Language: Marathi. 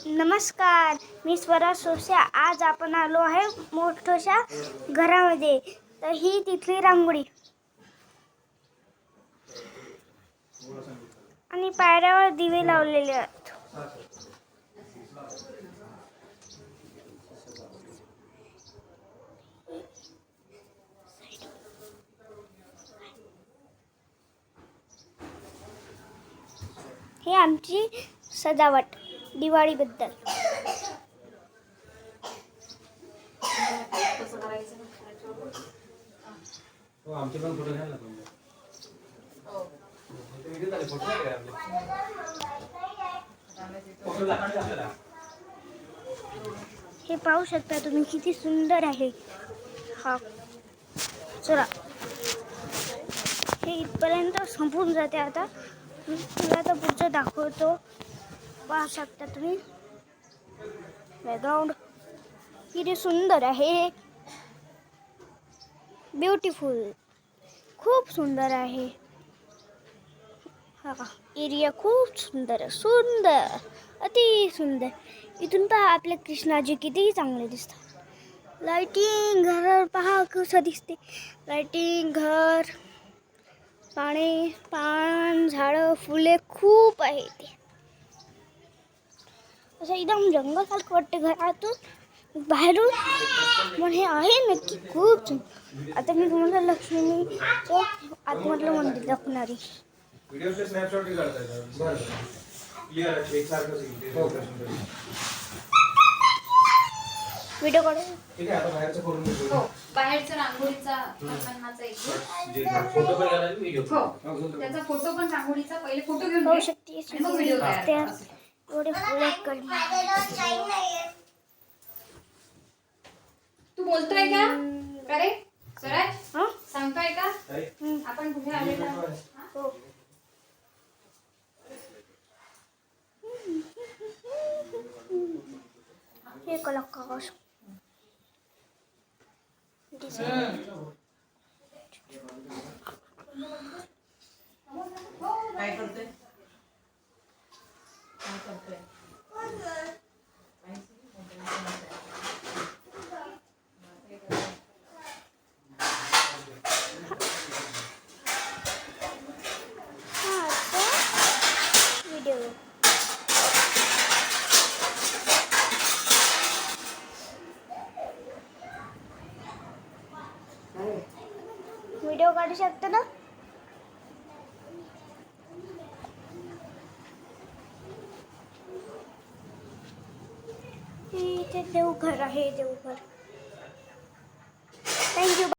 नमस्कार मी स्वरा सोस्या. आज आपण आलो आहे मोठ्याशा घरामध्ये. तर ही तिथली रांगोळी. आणि पायऱ्यावर दिवे लावलेले आहेत. हे आमची सजावट. दिवाळीबद्दल. हो आपल्याला हे पाहू शकता तुम्ही किती सुंदर आहे हा. चला. हे इथपर्यंत संपून जाते आता. मी तुला आता पुढचं दाखवतो. पाहू शकता तुम्ही. बॅकग्राऊंड किती सुंदर आहे. ब्युटिफुल खूप सुंदर आहे. हा एरिया खूप सुंदर सुंदर अति सुंदर. इथून पहा आपले कृष्णाजी किती चांगले दिसतात. लाइटिंग घरावर पहा कसं दिसते. लाइटिंग घर पाणी पान झाडं फुले खूप आहे ते असं एकदम जंगलसारखं वाटते घरातून बाहेरून. पण हे आहे नक्की खूप आता मी तुम्हाला लक्ष्मी आतमधलं मंदिर दाखवणारी व्हिडिओ काढू बाहेरचं हो रांगोळीचा फोटो पण हो. त्याचा फोटो पण रांगोळीचा पहिले फोटो घेऊन. शकते एवढे फुले तू बोलतोय का? का रे स्वराज हं? सांगतोय का? आपण कुठे आलेलो? हा? हो. कागज डिझाईन काय करते व्हिडिओ व्हिडिओ काढू शकतो ना એ તે દેવું ઘર હે દેવું ઘર.